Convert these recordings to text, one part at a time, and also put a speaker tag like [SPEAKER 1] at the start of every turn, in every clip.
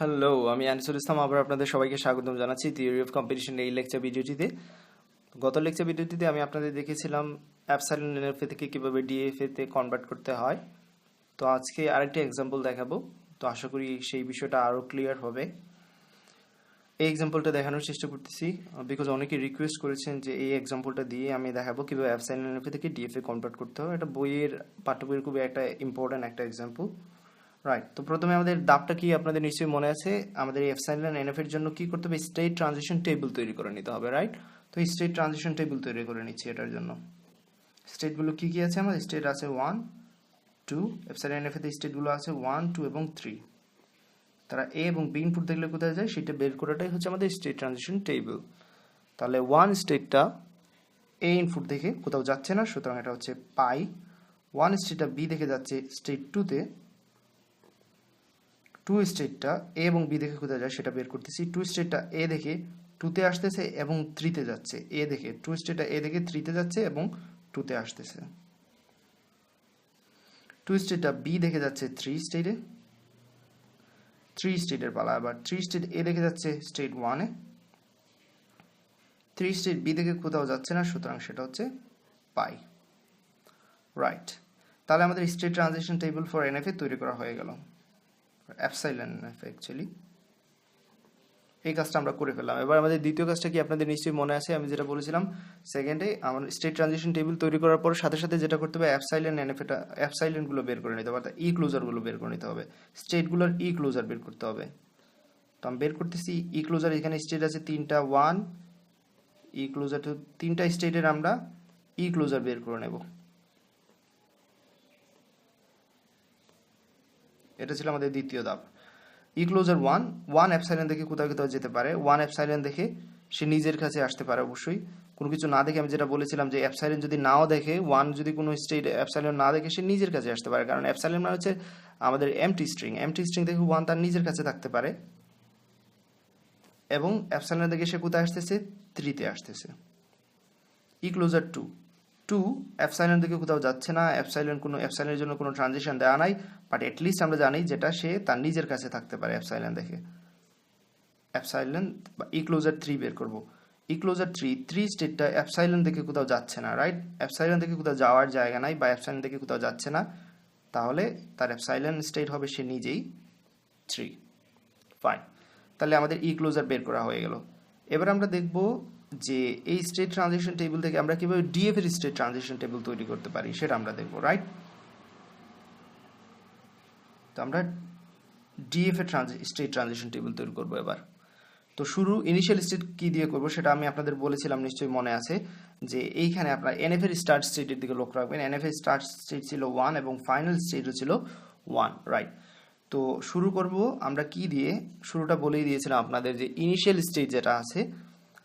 [SPEAKER 1] Hello আমি আনিসুল ইসলাম। আবার আপনাদের সবাইকে স্বাগতম জানাচ্ছি থিওরি অফ কম্পিটিশন এই লেকচার ভিডিওটিতে গত লেকচার ভিডিওটিতে আমি আপনাদের দেখেছিলাম অ্যাপসাইলেন্ট এনএফএ থেকে কীভাবে ডিএফএ তে কনভার্ট করতে হয়। তো আজকে আরেকটি এক্সাম্পল দেখাবো। তো আশা করি সেই বিষয়টা আরও ক্লিয়ার হবে। এই এক্সাম্পলটা দেখানোর চেষ্টা করতেছি বিকজ অনেকে রিকোয়েস্ট করেছেন যে এই এক্সাম্পলটা দিয়ে আমি দেখাবো কীভাবে অ্যাপসাইলেন্ট এনএফএ থেকে ডিএফএ কনভার্ট করতে হয়। এটা বইয়ের পাঠ্য বইয়ের খুবই একটা ইম্পর্ট্যান্ট একটা এক্সাম্পল রাইট তো প্রথমে আমাদের দাপটা কি আপনাদের নিশ্চয়ই মনে আছে? আমাদের এই এফসাইলেন এনএফ এর জন্য কি করতে হবে? স্টেট ট্রানজিশন টেবিল তৈরি করে নিতে হবে রাইট তো স্টেট ট্রানজিশন টেবিল তৈরি করে নিচ্ছি এটার জন্য। স্টেটগুলো কি কি আছে আমাদের? স্টেট আছে ওয়ান টু এফসাইলেন এনএফ এতে স্টেটগুলো আছে ওয়ান টু এবং থ্রি তারা এ এবং বি ইনপুট দেখলে কোথায় যায়? সেটা বের করাটাই হচ্ছে আমাদের স্টেট ট্রানজিশন টেবিল তাহলে ওয়ান স্টেটটা এ ইনপুট দেখে কোথাও যাচ্ছে না, সুতরাং এটা হচ্ছে পাই ওয়ান স্টেটটা বি দেখে যাচ্ছে স্টেট টুতে টু স্টেটটা এ এবং বি দেখে কোথায় যায় সেটা বের করতেছি। টু স্টেটটা এ দেখে টুতে আসতেছে এবং থ্রিতে যাচ্ছে। এ দেখে টু স্টেটটা এ দেখে থ্রিতে যাচ্ছে এবং টুতে আসতেছে। টু স্টেটটা বি দেখে যাচ্ছে থ্রি স্টেটে থ্রি স্টেটের পালা আবার থ্রি স্টেট এ দেখে যাচ্ছে স্টেট ওয়ানে থ্রি স্টেট বি দেখে কোথাও যাচ্ছে না, সুতরাং সেটা হচ্ছে পাই। রাইট তাহলে আমাদের state transaction table for NFA তৈরি করা হয়ে গেল। অ্যাপসাইলেন অ্যাকচুয়ালি এই কাজটা আমরা করে ফেললাম। এবার আমাদের দ্বিতীয় কাজটা কি আপনাদের নিশ্চয়ই মনে আছে? আমি যেটা বলেছিলাম সেকেন্ডে আমার স্টেট ট্রানজিশন টেবিল তৈরি করার পর সাথে সাথে যেটা করতে হবে, অ্যাপসাইলেন এনএফএটা অ্যাপসাইলেনগুলো বের করে নিতে হবে, অর্থাৎ ই ক্লোজারগুলো বের করে নিতে হবে। স্টেটগুলোর ই ক্লোজার বের করতে হবে। তো আমি বের করতেছি ই ক্লোজার এখানে স্টেট আছে তিনটা ওয়ান ই ক্লোজার তিনটা স্টেটের আমরা ই ক্লোজার বের করে নেব। এটা ছিল আমাদের দ্বিতীয় ধাপ। E closure one one epsilon দেখে কোথাও কোথাও যেতে পারে। ওয়ান অ্যাপসাইলেন দেখে সে নিজের কাছে আসতে পারে অবশ্যই। কোনো কিছু না দেখে আমি যেটা বলেছিলাম যে অ্যাপসাইলেন যদি নাও দেখে ওয়ান যদি কোনো স্টেট অ্যাপসাইলেন না দেখে, সে নিজের কাছে আসতে পারে। কারণ অ্যাপসাইলেন মানে হচ্ছে আমাদের এমটি স্ট্রিং এমটি স্ট্রিং দেখে ওয়ান তার নিজের কাছে থাকতে পারে। এবং অ্যাপসাইলেন দেখে সে কোথায় আসতেছে? থ্রিতে আসতেছে। E closure two two epsilon থেকে কোথাও যাচ্ছে না, অ্যাপসাইলেন কোনো অ্যাপসাইলের জন্য কোনো ট্রানজেকশন দেওয়া নাই বাট এটলিস্ট আমরা জানি যেটা সে তার নিজের কাছে থাকতে পারে অ্যাপসাইলেন দেখে। অ্যাপসাইলেন বা ই ক্লোজার থ্রি বের করব। ই ক্লোজার থ্রি থ্রি স্টেটটা অ্যাপসাইলেন থেকে কোথাও যাচ্ছে না রাইট অ্যাপসাইলেন থেকে কোথাও যাওয়ার জায়গা নাই বা অ্যাপসাইলেন থেকে কোথাও যাচ্ছে না, তাহলে তার অ্যাপসাইলেন স্টেট হবে সে নিজেই থ্রি ফাইন তাহলে আমাদের ই ক্লোজার বের করা হয়ে গেল। এবার আমরা দেখব যে এই স্টেট ট্রানজিশন টেবিল থেকে আমরা কীভাবে ডিএফ এর স্টেট ট্রানজিশন টেবিল তৈরি করতে পারি সেটা আমরা দেখব রাইট তো আমরা ডিএফ এর স্টেট ট্রানজিশন টেবিল তৈরি করব এবার। তো শুরু ইনিশিয়াল স্টেট কি দিয়ে করব সেটা আমি আপনাদের বলেছিলাম, নিশ্চয়ই মনে আছে, যে এইখানে আপনার এনএফ এর স্টার্ট স্টেটের দিকে লক্ষ্য রাখবেন। এনএফ এর স্টার্ট স্টেট ছিল ওয়ান এবং ফাইনাল স্টেটও ছিল ওয়ান রাইট তো শুরু করব আমরা কি দিয়ে? শুরুটা বলেই দিয়েছিলাম আপনাদের যে ইনিশিয়াল স্টেট যেটা আছে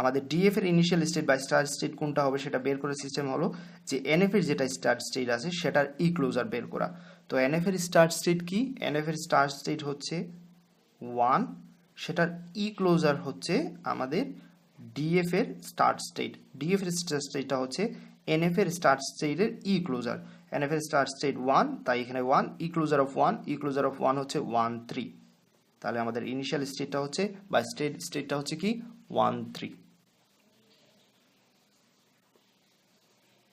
[SPEAKER 1] আমাদের ডিএফ এর ইনিশিয়াল স্টেট বা স্টার্ট স্টেট কোনটা হবে সেটা বের করার সিস্টেম হলো যে এনএফ এর যেটা স্টার্ট স্টেট আছে সেটার ই ক্লোজার বের করা। তো এনএফ এর স্টার্ট স্টেট কি? এনএফ এর স্টার্ট স্টেট হচ্ছে ওয়ান সেটার ই ক্লোজার হচ্ছে আমাদের ডিএফ এর স্টার্ট স্টেট ডিএফ এর স্টার্ট স্টেটটা হচ্ছে এনএফ এর স্টার্ট স্টেটের ই ক্লোজার এনএফ এর স্টার্ট স্টেট ওয়ান তাই এখানে one E closure of one E closure of one হচ্ছে ওয়ান থ্রি তাহলে আমাদের ইনিশিয়াল স্টেটটা হচ্ছে বা স্টেট স্টেটটা হচ্ছে কি? ওয়ান থ্রি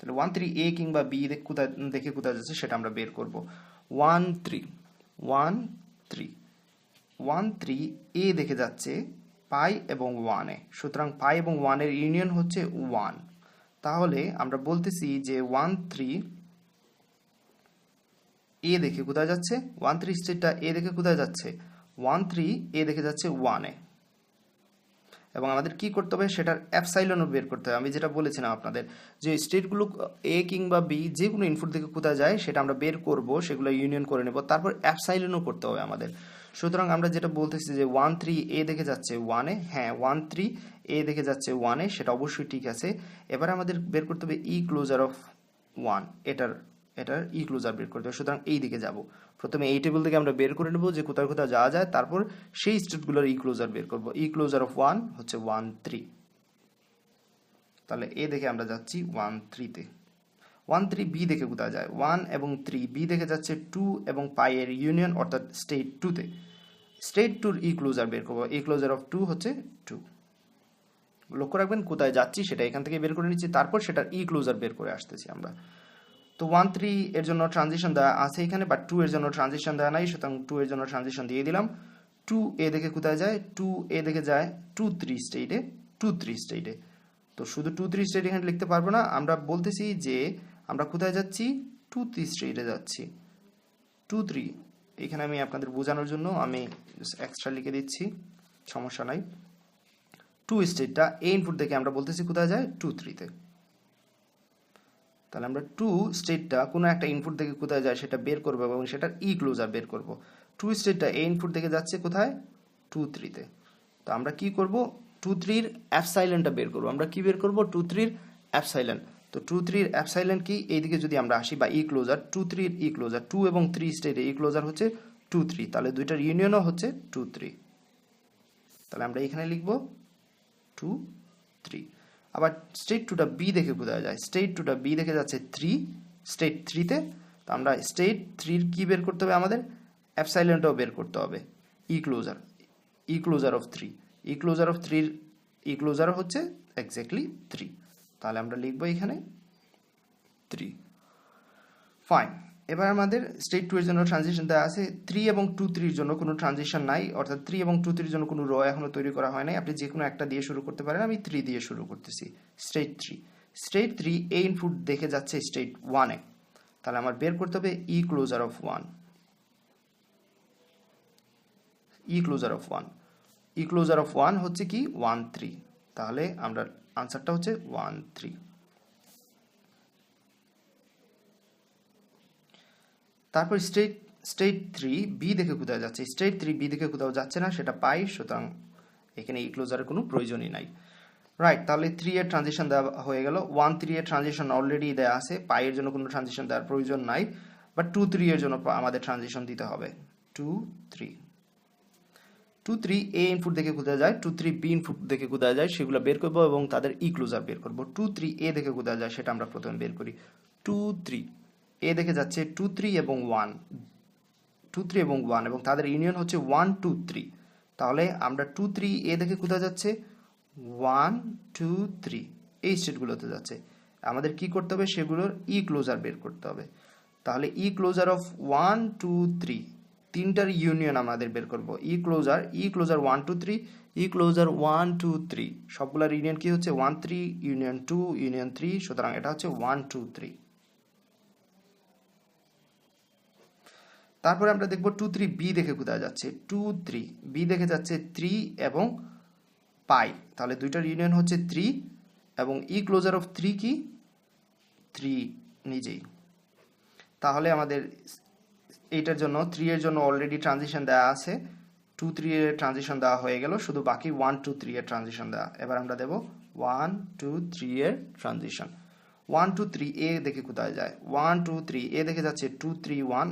[SPEAKER 1] তাহলে ওয়ান থ্রি এ কিংবা বি কোথায়, দেখে কোথায় যাচ্ছে সেটা আমরা বের করব। One three one three one three A দেখে যাচ্ছে পাই এবং ওয়ানে সুতরাং পাই এবং ওয়ানের ইউনিয়ন হচ্ছে ওয়ান তাহলে আমরা বলতেছি যে ওয়ান থ্রি এ দেখে কোথায় যাচ্ছে? ওয়ান থ্রি স্টেটটা এ দেখে কোথায় যাচ্ছে? ওয়ান থ্রি এ দেখে যাচ্ছে ওয়ানে এবং আমাদের কি করতে হবে সেটার অ্যাপসাইলনও বের করতে হবে। আমি যেটা বলেছিলাম আপনাদের যে স্টেটগুলো এ কিংবা বি যে কোনো ইনপুট থেকে কোথায় যায় সেটা আমরা বের করব, সেগুলো ইউনিয়ন করে নেব, তারপর অ্যাপসাইলনও করতে হবে আমাদের। সুতরাং আমরা যেটা বলতেছি যে ওয়ান থ্রি এ দেখে যাচ্ছে ওয়ানে হ্যাঁ ওয়ান থ্রি এ দেখে যাচ্ছে ওয়ানে সেটা অবশ্যই ঠিক আছে। এবার আমাদের বের করতে হবে ই ক্লোজার অফ ওয়ান এটার এটার ই ক্লোজার বের করতে হবে সুতরাং এই দিকে যাব। প্রথমে এই টেবিল থেকে আমরা বের করে নেব যে কোথায় কোথায় যাওয়া যায়, তারপর সেই স্টেটগুলোর ই ক্লোজার বের করব। ক্লোজার অফ ওয়ান হচ্ছে ওয়ান থ্রি তাহলে এ দেখে আমরা যাচ্ছি ওয়ান থ্রিতে ওয়ান থ্রি বি দেখে কোথায় যায়? ওয়ান এবং থ্রি বি দেখে যাচ্ছে টু এবং পাই এর ইউনিয়ন অর্থাৎ স্টেট টুতে স্টেট টুর ই ক্লোজার বের করব। ই ক্লোজার অফ টু হচ্ছে টু লক্ষ্য রাখবেন কোথায় যাচ্ছি সেটা এখান থেকে বের করে নিচ্ছি, তারপর সেটার ই ক্লোজার বের করে আসতেছি আমরা। তো ওয়ান থ্রি এর জন্য ট্রানজিশন দেওয়া আছে এখানে বাট টু এর জন্য ট্রানজিশন দেওয়া নাই, সুতরাং টু এর জন্য ট্রানজিশন দিয়ে দিলাম। টু এ দেখে কোথায় যায়? টু এ দেখে যায় টু থ্রি স্টেটে টু থ্রি স্টেটে তো শুধু টু থ্রি স্টেট এখানে লিখতে পারব না, আমরা বলতেছি যে আমরা কোথায় যাচ্ছি? টু থ্রি স্টেটে যাচ্ছি। টু থ্রি এখানে আমি আপনাদের বোঝানোর জন্য আমি এক্সট্রা লিখে দিচ্ছি, সমস্যা নাই। টু স্টেটটা এ ইনপুট থেকে আমরা বলতেছি কোথায় যায়? টু থ্রিতে তাহলে আমরা টু স্টেটটা কোনো একটা ইনপুট থেকে কোথায় যায় সেটা বের করব এবং সেটার ই ক্লোজার বের করব। টু স্টেটটা এই ইনপুট থেকে যাচ্ছে কোথায়? টু থ্রিতে তো। আমরা কি করব? টু থ্রির অ্যাপসাইলেন্টটা বের করব। আমরা কি বের করব? টু থ্রির অ্যাপসাইলেন্ট তো টু থ্রির অ্যাপসাইলেন্ট কি? এইদিকে যদি আমরা আসি বা ই ক্লোজার টু থ্রির ই ক্লোজার টু এবং থ্রি স্টেটে ই ক্লোজার হচ্ছে টু থ্রি তাহলে দুইটার ইউনিয়নও হচ্ছে টু থ্রি তাহলে আমরা এখানে লিখব টু থ্রি আবার স্টেট টুটা বি দেখে কোথায় যায়। স্টেট টুটা বি দেখে যাচ্ছে থ্রি স্টেট থ্রিতে তো। আমরা স্টেট থ্রির কী বের করতে হবে আমাদের? অ্যাপসাইলেন্টও বের করতে হবে। E closure E closure of three E closure of থ্রির ই ক্লোজার হচ্ছে এক্স্যাক্টলি থ্রি তাহলে আমরা লিখব এখানে থ্রি ফাইন এবার আমাদের স্টেট টু এর জন্য ট্রানজিশন দেওয়া আছে। থ্রি এবং টু থ্রির জন্য কোনো ট্রানজিশন নাই, অর্থাৎ থ্রি এবং টু থ্রির জন্য কোনো র এখনও তৈরি করা হয় নাই। আপনি যে কোনো একটা দিয়ে শুরু করতে পারেন, আমি থ্রি দিয়ে শুরু করতেছি। State three state three A input দেখে যাচ্ছে স্টেট ওয়ানে তাহলে আমার বের করতে হবে E closure of one E closure of one E closure of one হচ্ছে কি? ওয়ান থ্রি তাহলে আমরা আনসারটা হচ্ছে ওয়ান থ্রি তারপর স্টেট স্টেট থ্রি বি দেখে কোথাও যাচ্ছে। স্টেট থ্রি বি দেখে কোথাও যাচ্ছে না, সেটা পাই, সুতরাং এখানে ই ক্লোজারের কোনো প্রয়োজনই নাই। রাইট তাহলে থ্রি এর ট্রানজিশন দেওয়া হয়ে গেল। ওয়ান থ্রি এর ট্রানজিশন অলরেডি দেওয়া আছে। পাইয়ের জন্য কোনো ট্রানজিশন দেওয়ার প্রয়োজন নাই। বাট টু থ্রি এর জন্য আমাদের ট্রানজিশন দিতে হবে। Two three two three A input দেখে কোথায় যায়? টু থ্রি বি ইনপুট দেখে কোথায় যায়? সেগুলো বের করব এবং তাদের ই ক্লোজার বের করব। টু থ্রি এ দেখে কোথায় যায়? সেটা আমরা প্রথমে বের করি। টু থ্রি এ দেখে যাচ্ছে টু থ্রি এবং ওয়ান টু থ্রি এবং ওয়ান এবং তাদের ইউনিয়ন হচ্ছে ওয়ান টু থ্রি তাহলে আমরা টু থ্রি এ দেখে কোথায় যাচ্ছে? ওয়ান টু থ্রি এই স্টেটগুলোতে যাচ্ছে। আমাদের কি করতে হবে? সেগুলোর ই ক্লোজার বের করতে হবে। তাহলে E closure of one two three তিনটার ইউনিয়ন আমাদের বের করব। E closure E closure one two three E closure one two three সবগুলোর ইউনিয়ন কি হচ্ছে? One three union two union three সুতরাং এটা হচ্ছে ওয়ান টু থ্রি তারপরে আমরা দেখব টু থ্রি বি দেখে কোথায় যাচ্ছে। টু থ্রি বি দেখে যাচ্ছে থ্রি এবং পাই তাহলে দুইটার ইউনিয়ন হচ্ছে থ্রি এবং ই ক্লোজার অফ থ্রি কি? থ্রি নিজেই। তাহলে আমাদের এইটার জন্য থ্রি এর জন্য অলরেডি ট্রানজিশন দেওয়া আছে। টু থ্রি এর ট্রানজিশন দেওয়া হয়ে গেল, শুধু বাকি ওয়ান টু থ্রি এর ট্রানজিশন দেওয়া এবার আমরা দেব ওয়ান টু থ্রি এর transition one two three A দেখে কোথায় যায়? ওয়ান টু থ্রি এ দেখে যাচ্ছে টু থ্রি ওয়ান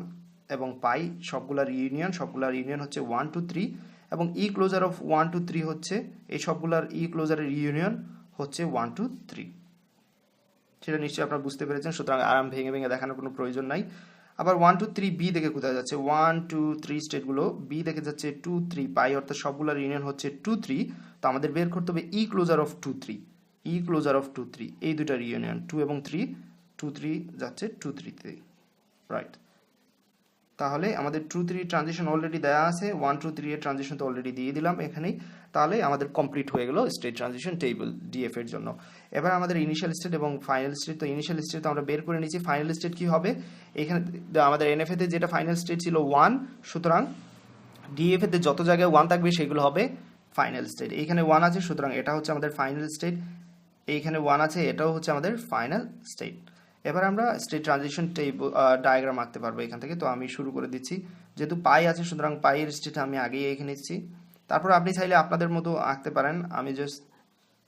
[SPEAKER 1] এবং পাই সবগুলার ইউনিয়ন সবগুলার ইউনিয়ন হচ্ছে ওয়ান টু থ্রি এবং E closure of one two three হচ্ছে, এই সবগুলার ই ক্লোজারের ইউনিয়ন হচ্ছে ওয়ান টু থ্রি সেটা নিশ্চয়ই আপনারা বুঝতে পেরেছেন, সুতরাং আরাম ভেঙে ভেঙে দেখানোর কোনো প্রয়োজন নাই। আবার ওয়ান টু থ্রি বি দেখে কোথায় যাচ্ছে? ওয়ান টু থ্রি স্টেটগুলো বি দেখে যাচ্ছে টু থ্রি পাই অর্থাৎ সবগুলোর ইউনিয়ন হচ্ছে টু থ্রি তো আমাদের বের করতে হবে E closure of two three E closure of two three এই দুটার ইউনিয়ন টু এবং থ্রি টু থ্রি যাচ্ছে টু থ্রিতে রাইট তাহলে আমাদের টু থ্রি ট্রানজিশন অলরেডি দেওয়া আছে ওয়ান টু থ্রি এর ট্রানজিশন তো অলরেডি দিয়ে দিলাম এখানেই। তাহলে আমাদের কমপ্লিট হয়ে গেল স্টেট ট্রানজিশন টেবিল ডিএফ এর জন্য। এবার আমাদের ইনিশিয়াল স্টেট এবং ফাইনাল স্টেট তো ইনিশিয়াল স্টেট তো আমরা বের করে নিয়েছি। ফাইনাল স্টেট কি হবে? এখানে আমাদের এনএফএ তে যেটা ফাইনাল স্টেট ছিল ওয়ান সুতরাং ডিএফএ তে যত জায়গায় ওয়ান থাকবে সেগুলো হবে ফাইনাল স্টেট এইখানে ওয়ান আছে, সুতরাং এটা হচ্ছে আমাদের ফাইনাল স্টেট এইখানে ওয়ান আছে, এটাও হচ্ছে আমাদের ফাইনাল স্টেট এবার আমরা স্টেট ট্রানজিশন টেবিল ডায়াগ্রাম আঁকতে পারব এখান থেকে। তো আমি শুরু করে দিচ্ছি। যেহেতু পাই আছে, সুতরাং পাইয়ের স্টেট আমি আগেই এঁকে নিচ্ছি। তারপর আপনি চাইলে আপনাদের মতো আঁকতে পারেন। আমি জাস্ট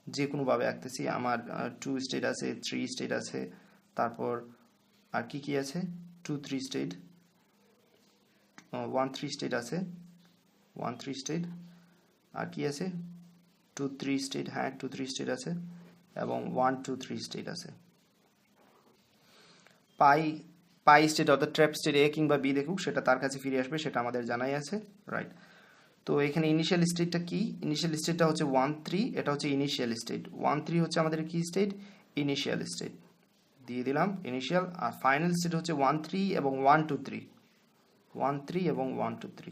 [SPEAKER 1] যে কোনোভাবে আঁকতেছি। আমার টু স্টেট আছে থ্রি স্টেট আছে। তারপর আর কি কি আছে? Two three state one three state আছে। ওয়ান থ্রি স্টেট আর কি আছে? টু থ্রি স্টেট হ্যাঁ টু থ্রি স্টেট আছে। এবং ওয়ান টু থ্রি স্টেট আছে। পাই পাই স্টেট অর্থাৎ ট্র্যাপ স্টেট এ কিংবা বি দেখুক, সেটা তার কাছে ফিরে আসবে, সেটা আমাদের জানাই আছে রাইট তো এখানে ইনিশিয়াল স্টেটটা কি? ইনিশিয়াল স্টেটটা হচ্ছে ওয়ান থ্রি এটা হচ্ছে ইনিশিয়াল স্টেট ওয়ান থ্রি হচ্ছে আমাদের কি স্টেট ইনিশিয়াল স্টেট দিয়ে দিলাম ইনিশিয়াল আর ফাইনাল স্টেট হচ্ছে ওয়ান থ্রি এবং one two three one three এবং ওয়ান টু থ্রি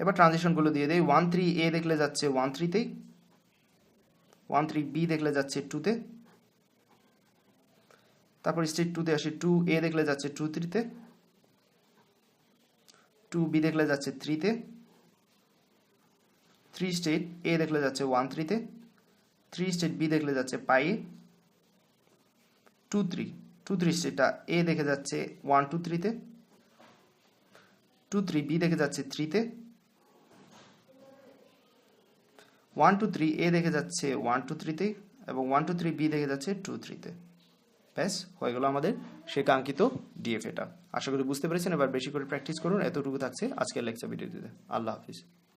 [SPEAKER 1] এবার ট্রানজেকশনগুলো দিয়ে দেয় ওয়ান থ্রি এ দেখলে যাচ্ছে ওয়ান থ্রিতেই ওয়ান থ্রি বি দেখলে যাচ্ছে টুতে তারপর স্টেট টুতে আসে। টু এ দেখলে যাচ্ছে টু থ্রিতে টু বি দেখলে যাচ্ছে থ্রিতে থ্রি স্টেট এ দেখলে যাচ্ছে ওয়ান থ্রিতে থ্রি স্টেট বি দেখলে যাচ্ছে পাইয়ে টু থ্রি টু থ্রি স্টেটটা এ দেখে যাচ্ছে ওয়ান টু থ্রিতে টু থ্রি বি দেখে যাচ্ছে থ্রিতে ওয়ান টু থ্রি এ দেখে যাচ্ছে ওয়ান টু থ্রিতে এবং ওয়ান টু থ্রি বি দেখে যাচ্ছে টু থ্রিতে ব্যাস, হয়ে গেল আমাদের সে কাঙ্ক্ষিত ডিএফএটা আশা করি বুঝতে পেরেছেন, এবার বেশি করে প্র্যাকটিস করুন। এতটুকু থাকছে আজকের লেকচার ভিডিওটিতে আল্লাহ হাফিজ।